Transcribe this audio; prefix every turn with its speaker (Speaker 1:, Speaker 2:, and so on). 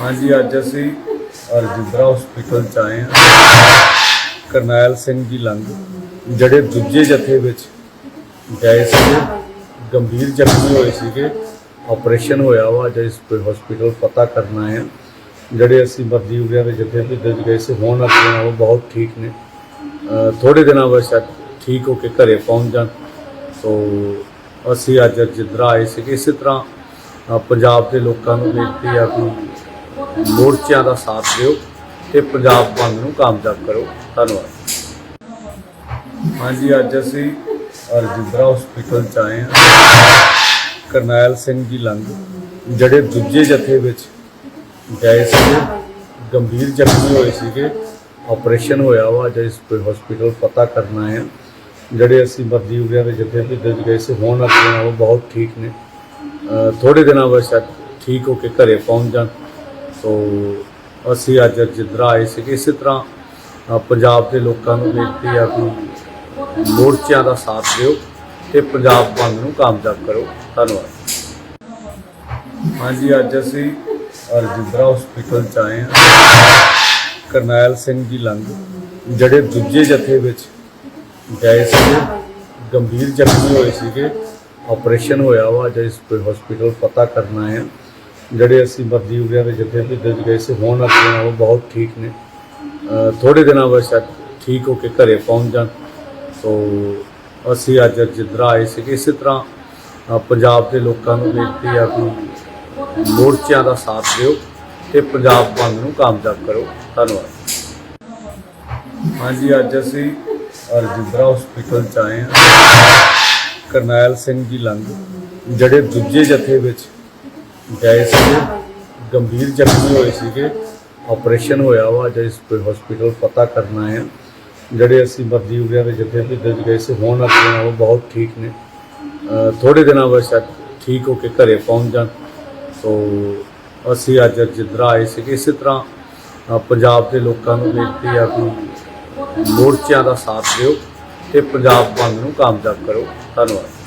Speaker 1: ਹਾਂਜੀ ਅੱਜ ਅਸੀਂ ਰਜਿੰਦਰਾ ਹਸਪੀਟਲ ਚ ਆਏ ਹਾਂ। ਕਰਨੈਲ ਸਿੰਘ ਜੀ ਲੰਗ ਜਿਹੜੇ ਦੂਜੇ ਜਥੇ ਵਿੱਚ ਗਏ ਸੀਗੇ ਗੰਭੀਰ ਜ਼ਖਮੀ ਹੋਏ ਸੀਗੇ ਆਪਰੇਸ਼ਨ ਹੋਇਆ ਵਾ ਜੇ ਇਸ ਹਸਪੀਟਲ ਪਤਾ ਕਰਨਾ ਹੈ। ਜਿਹੜੇ ਅਸੀਂ ਮਰਜੀਵਰਿਆਂ ਦੇ ਜਥੇ ਵਿੱਚ ਦਰਜ ਗਏ ਸੀ ਹੁਣ ਅੱਗੇ ਉਹ ਬਹੁਤ ਠੀਕ ਨੇ। ਅ, ਥੋੜੇ ਦਿਨਾਂ ਬਾਅਦ ਸ਼ਾਇਦ ਠੀਕ ਹੋ ਕੇ ਘਰੇ ਪਹੁੰਚ ਜਾਣ। ਸੋ ਅਸੀਂ ਅੱਜ ਰਜਿੰਦਰਾ ਆਏ ਸੀਗੇ। ਇਸੇ ਤਰ੍ਹਾਂ ਪੰਜਾਬ ਦੇ ਲੋਕਾਂ ਨੂੰ ਬੇਨਤੀ ਆ ਕਿ ਮੋਰਚਿਆਂ ਦਾ ਸਾਥ ਦਿਓ ਤੇ ਪੰਜਾਬ ਬੰਦ ਨੂੰ ਕਾਮਯਾਬ ਕਰੋ। ਧੰਨਵਾਦ। ਹਾਂਜੀ ਅੱਜ ਅਸੀਂ ਰਜਿੰਦਰਾ ਹਸਪੀਟਲ ਚ ਆਏ ਹਾਂ। ਕਰਨੈਲ ਸਿੰਘ ਜੀ ਲੰਗ ਜਿਹੜੇ ਦੂਜੇ ਜਥੇ ਵਿੱਚ ਗਏ ਸੀਗੇ ਗੰਭੀਰ ਜ਼ਖਮੀ ਹੋਏ ਸੀਗੇ ਆਪਰੇਸ਼ਨ ਹੋਇਆ ਵਾ ਜੇ ਇਸ ਹਸਪੀਟਲ ਪਤਾ ਕਰਨਾ ਹੈ। ਜਿਹੜੇ ਅਸੀਂ ਮਰਜੀਵਰਿਆਂ ਦੇ ਜਥੇ ਵਿੱਚ ਦਰਜ ਗਏ ਸੀ ਹੁਣ ਅੱਗੇ ਉਹ ਬਹੁਤ ਠੀਕ ਨੇ। ਅ, ਥੋੜੇ ਦਿਨਾਂ ਬਾਅਦ ਸ਼ਾਇਦ ਠੀਕ ਹੋ ਕੇ ਘਰੇ ਪਹੁੰਚ ਜਾਣ। ਸੋ ਅਸੀਂ ਅੱਜ ਰਜਿੰਦਰਾ ਆਏ ਸੀਗੇ। ਇਸੇ ਤਰ੍ਹਾਂ ਪੰਜਾਬ ਦੇ ਲੋਕਾਂ ਨੂੰ ਬੇਨਤੀ ਆ ਕਿ ਮੋਰਚਿਆਂ ਦਾ ਸਾਥ ਦਿਓ ਤੇ ਪੰਜਾਬ ਬੰਦ ਨੂੰ ਕਾਮਯਾਬ ਕਰੋ। ਧੰਨਵਾਦ। ਹਾਂਜੀ, ਅੱਜ ਅਸੀਂ ਰਜਿੰਦਰਾ ਹਸਪੀਟਲ ਚ ਆਏ ਹਾਂ। ਕਰਨੈਲ ਸਿੰਘ ਜੀ ਲੰਗ, ਜਿਹੜੇ ਦੂਜੇ ਜਥੇ ਵਿੱਚ ਗਏ ਸੀਗੇ, ਗੰਭੀਰ ਜ਼ਖਮੀ ਹੋਏ ਸੀਗੇ, ਆਪਰੇਸ਼ਨ ਹੋਇਆ ਵਾ ਜੇ ਇਸ ਹਸਪੀਟਲ ਪਤਾ ਕਰਨਾ ਹੈ। ਜਿਹੜੇ ਅਸੀਂ ਮਰਜੀਵਰਿਆਂ ਦੇ ਜਥੇ ਵਿੱਚ ਦਰਜ ਗਏ ਸੀ ਹੁਣ ਅੱਗੇ ਉਹ ਬਹੁਤ ਠੀਕ ਨੇ। ਅ, ਥੋੜੇ ਦਿਨਾਂ ਬਾਅਦ ਸ਼ਾਇਦ ਠੀਕ ਹੋ ਕੇ ਘਰੇ ਪਹੁੰਚ ਜਾਣ। ਸੋ ਅਸੀਂ ਅੱਜ ਰਜਿੰਦਰਾ ਆਏ ਸੀਗੇ ਇਸੇ ਤਰ੍ਹਾਂ ਪੰਜਾਬ ਦੇ ਲੋਕਾਂ ਨੂੰ ਬੇਨਤੀ ਆ ਕਿ ਮੋਰਚਿਆਂ ਦਾ ਸਾਥ ਦਿਓ ਤੇ ਪੰਜਾਬ ਬੰਦ ਨੂੰ ਕਾਮਯਾਬ ਕਰੋ। ਧੰਨਵਾਦ। ਹਾਂਜੀ ਅੱਜ ਅਸੀਂ ਰਜਿੰਦਰਾ ਹਸਪੀਟਲ ਚ ਆਏ ਹਾਂ। ਕਰਨੈਲ ਸਿੰਘ ਜੀ ਲੰਗ ਜਿਹੜੇ ਦੂਜੇ ਜਥੇ ਵਿੱਚ ਗਏ ਸੀਗੇ। ਗੰਭੀਰ ਜ਼ਖਮੀ ਹੋਏ ਸੀਗੇ। ਆਪਰੇਸ਼ਨ ਹੋਇਆ ਵਾ ਜੇ ਇਸ ਹਸਪੀਟਲ ਪਤਾ ਕਰਨਾ ਹੈ। ਜਿਹੜੇ ਅਸੀਂ ਮਰਜ਼ੀ ਮਰਜੀਵਰਿਆਂ ਦੇ ਜਿੱਥੇ ਵਿੱਚ ਦਰਜ ਗਏ ਸੀ ਹੁਣ ਅੱਗੇ ਉਹ ਬਹੁਤ ਠੀਕ ਨੇ। ਅ, ਥੋੜੇ ਦਿਨਾਂ ਬਾਅਦ ਸ਼ਾਇਦ ਠੀਕ ਹੋ ਕੇ ਘਰੇ ਪਹੁੰਚ ਜਾਣ। ਸੋ ਅਸੀਂ ਅੱਜ ਰਜਿੰਦਰਾ ਆਏ ਸੀਗੇ ਇਸੇ ਤਰ੍ਹਾਂ ਪੰਜਾਬ ਦੇ ਲੋਕਾਂ ਨੂੰ ਬੇਨਤੀ ਆ ਕਿ ਮੋਰਚਿਆਂ ਦਾ ਸਾਥ ਦਿਓ ਤੇ ਪੰਜਾਬ ਬੰਦ ਨੂੰ ਕਾਮਯਾਬ ਕਰੋ। ਧੰਨਵਾਦ।